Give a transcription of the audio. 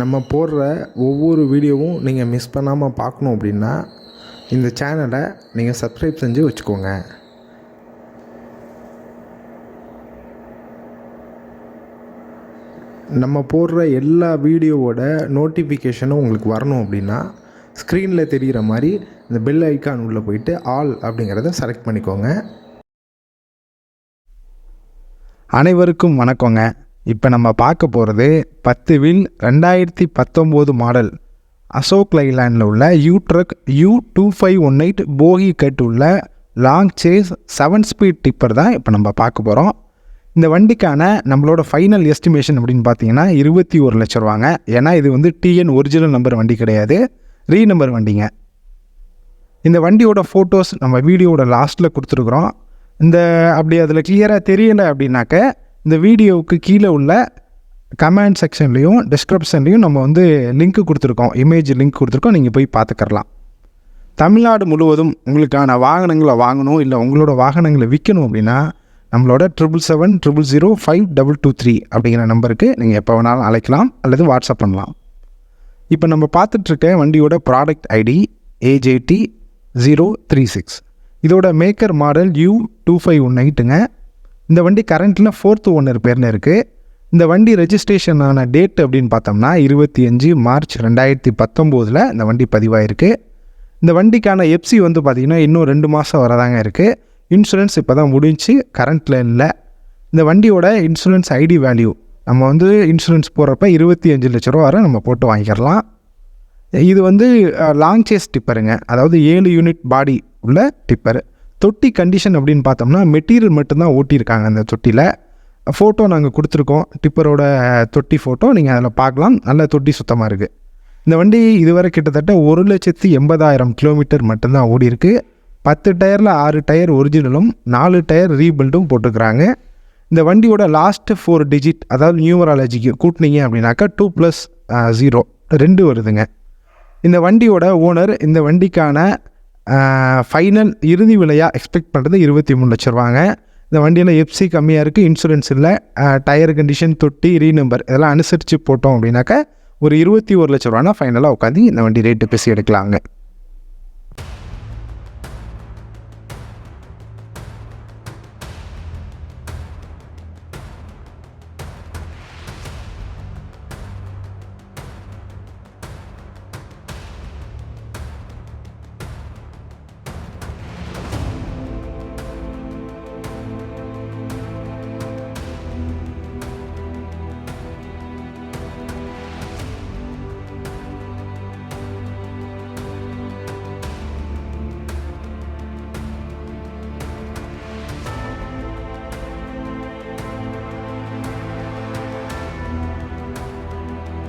நம்ம போடுற ஒவ்வொரு வீடியோவும் நீங்கள் மிஸ் பண்ணாமல் பார்க்கணும் அப்படின்னா இந்த சேனலை நீங்கள் சப்ஸ்கிரைப் செஞ்சு வச்சுக்கோங்க. நம்ம போடுற எல்லா வீடியோவோட நோட்டிஃபிகேஷனும் உங்களுக்கு வரணும் அப்படின்னா ஸ்க்ரீனில் தெரிகிற மாதிரி இந்த பெல் ஐக்கான் உள்ளே போயிட்டு ஆல் அப்படிங்கிறத செலக்ட் பண்ணிக்கோங்க. அனைவருக்கும் வணக்கங்க. இப்போ நம்ம பார்க்க போகிறது பத்து வில் ரெண்டாயிரத்தி பத்தொம்போது மாடல். அசோக் லைலாண்டில் உள்ள U truck U two five one eight bogie cut உள்ள long chassis seven speed tipper தான் இப்போ நம்ம பார்க்க போகிறோம் இந்த வண்டிக்கான நம்மளோட ஃபைனல் எஸ்டிமேஷன் அப்படின்னு பார்த்தீங்கன்னா இருபத்தி ஒரு லட்ச ரூபாங்க. ஏன்னா இது வந்து டிஎன் ஒரிஜினல் நம்பர் வண்டி கிடையாது. ரீ நம்பர் வண்டிங்க. இந்த வண்டியோட ஃபோட்டோஸ் நம்ம வீடியோவோட லாஸ்ட்டில் கொடுத்துருக்குறோம். இந்த அப்படி அதில் கிளியராக தெரியலை அப்படின்னாக்க இந்த வீடியோவுக்கு கீழே உள்ள கமெண்ட் செக்ஷன்லேயும் டிஸ்கிரிப்ஷன்லேயும் நம்ம வந்து லிங்க் கொடுத்துருக்கோம். இமேஜ் லிங்க் கொடுத்துருக்கோம். நீங்கள் போய் பார்த்துக்கரலாம் தமிழ்நாடு முழுவதும் உங்களுக்கான வாகனங்களை வாங்கணும் இல்லை உங்களோட வாகனங்களை விற்கணும் அப்படின்னா நம்மளோட triple seven triple zero five double two three அப்படிங்கிற நம்பருக்கு நீங்கள் எப்போ வேணாலும் அழைக்கலாம் அல்லது வாட்ஸ்அப் பண்ணலாம். இப்போ நம்ம பார்த்துட்ருக்க வண்டியோட product ID AJD zero three six இதோட maker model U two five one எயிட்டுங்க இந்த வண்டி கரண்ட்டில் ஃபோர்த்து ஓனர் பேர்னு இருக்குது இந்த வண்டி ரெஜிஸ்ட்ரேஷன் ஆன டேட் அப்படின்னு பார்த்தோம்னா இருபத்தி அஞ்சு மார்ச் ரெண்டாயிரத்தி பத்தொம்போதில் இந்த வண்டி பதிவாயிருக்கு. இந்த வண்டிக்கான எப்சி வந்து பார்த்திங்கன்னா இன்னும் ரெண்டு மாதம் வரதாங்க இருக்குது இன்சூரன்ஸ் இப்போ தான் முடிஞ்சு கரண்ட்டில் இல்லை. இந்த வண்டியோட இன்சூரன்ஸ் ஐடி வேல்யூ நம்ம வந்து இன்சூரன்ஸ் போடுறப்ப இருபத்தி அஞ்சு லட்ச ரூபா வரை நம்ம போட்டு வாங்கிக்கலாம் இது வந்து லாங் சேஸ் டிப்பருங்க அதாவது ஏழு யூனிட் பாடி உள்ள டிப்பரு தொட்டி கண்டிஷன் அப்படின்னு பார்த்தோம்னா மெட்டீரியல் மட்டும்தான் ஓட்டியிருக்காங்க அந்த தொட்டியில். ஃபோட்டோ நாங்கள் கொடுத்துருக்கோம். டிப்பரோட தொட்டி ஃபோட்டோ நீங்கள் அதில் பார்க்கலாம். நல்ல தொட்டி சுத்தமாக இருக்குது இந்த வண்டி இதுவரை கிட்டத்தட்ட ஒரு லட்சத்தி எண்பதாயிரம் கிலோமீட்டர் மட்டும்தான் ஓடிருக்கு பத்து டயரில் ஆறு டயர் ஒரிஜினலும் நாலு டயர் ரீபில்டும் போட்டுக்கிறாங்க இந்த வண்டியோட லாஸ்ட்டு ஃபோர் டிஜிட் அதாவது நியூமராலஜிக்கு கூட்டினீங்க அப்படின்னாக்கா டூ ப்ளஸ் ஜீரோ ரெண்டு வருதுங்க. இந்த வண்டியோட ஓனர் இந்த வண்டிக்கான ஃபைனல் இறுதி விலையாக எக்ஸ்பெக்ட் பண்ணுறது இருபத்தி மூணு லட்ச ரூபாங்க. இந்த வண்டியில் எஃப்சி கம்மியாக இருக்குது இன்சூரன்ஸ் இல்லை. டயர் கண்டிஷன் தொட்டி ரீ நம்பர் இதெல்லாம் அனுசரித்து போட்டோம் அப்படின்னாக்கா ஒரு இருபத்தி ஒரு லட்ச ரூபானா ஃபைனலாக உட்காந்து இந்த வண்டி ரேட்டு பேசி எடுக்கலாங்க.